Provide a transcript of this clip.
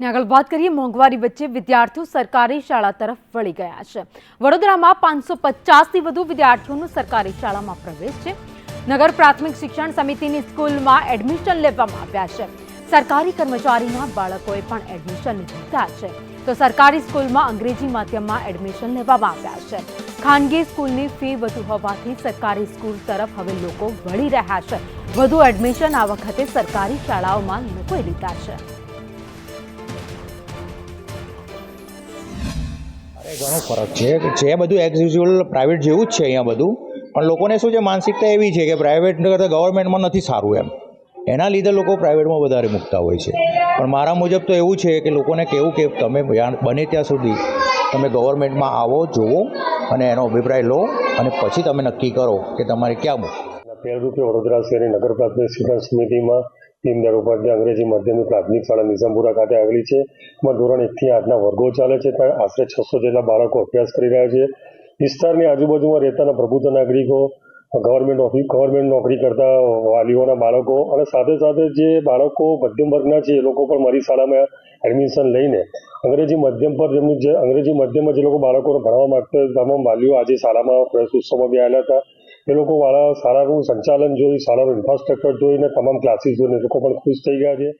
ને આગળ વાત કરીએ, મોંઘવારી વચ્ચે વિદ્યાર્થીઓ સરકારી શાળા તરફ વળી ગયા છે. વડોદરામાં પાંચસો પચાસથી વધુ વિદ્યાર્થીઓનું સરકારી શાળામાં પ્રવેશ છે. નગર પ્રાથમિક શિક્ષણ સમિતિની સ્કૂલમાં એડમિશન લેવામાં આવ્યા છે. સરકારી કર્મચારીના બાળકોએ પણ એડમિશન લીધા છે. તો સરકારી સ્કૂલમાં અંગ્રેજી માધ્યમમાં એડમિશન લેવામાં આવ્યા છે. ખાનગી સ્કૂલની ફી વધુ હોવાથી સરકારી સ્કૂલ તરફ હવે લોકો વળી રહ્યા છે. વધુ એડમિશન આ વખતે સરકારી શાળાઓમાં લોકોએ લીધા છે. ઘણો ફરક છે. જે બધું એઝ યુઝ્યુઅલ પ્રાઇવેટ જેવું જ છે અહીંયા બધું. પણ લોકોને શું છે, માનસિકતા એવી છે કે પ્રાઇવેટ કરતાં ગવર્મેન્ટમાં નથી સારું એમ. એના લીધે લોકો પ્રાઇવેટમાં વધારે મૂકતા હોય છે. પણ મારા મુજબ તો એવું છે કે લોકોને કહેવું કે તમે બને ત્યાં સુધી તમે ગવર્મેન્ટમાં આવો, જુઓ અને એનો અભિપ્રાય લો અને પછી તમે નક્કી કરો કે તમારે ક્યાં મૂકવું. પહેલરૂપે વડોદરા શહેરની નગર પ્રાથમિક શિક્ષણ સમિતિમાં દીનદયાળ ઉપાધ્યાય અંગ્રેજી માધ્યમિક પ્રાથમિક શાળા નિઝામપુરા ખાતે આવેલી છે. એમાં ધોરણ એકથી આઠના વર્ગો ચાલે છે. ત્યાં આશરે છસો જેટલા બાળકો અભ્યાસ કરી રહ્યા છે. વિસ્તારની આજુબાજુમાં રહેતાના પ્રબુદ્ધ નાગરિકો ગવર્મેન્ટ ઓફિસ ગવર્મેન્ટ નોકરી કરતા વાલીઓના બાળકો અને સાથે સાથે જે બાળકો મધ્યમ વર્ગના છે, એ લોકો પણ મારી શાળામાં એડમિશન લઈને અંગ્રેજી માધ્યમ પર જેમનું જે અંગ્રેજી માધ્યમમાં જે લોકો બાળકોને ભણવા માગતા તમામ વાલીઓ આજે શાળામાં ઉત્સવમાં બી આવેલા હતા. એ લોકો વાળા સારાનું સંચાલન જોઈ શાળાનું ઇન્ફ્રાસ્ટ્રક્ચર જોઈને તમામ ક્લાસીસ જોઈને એ લોકો પણ ખુશ થઈ ગયા છે.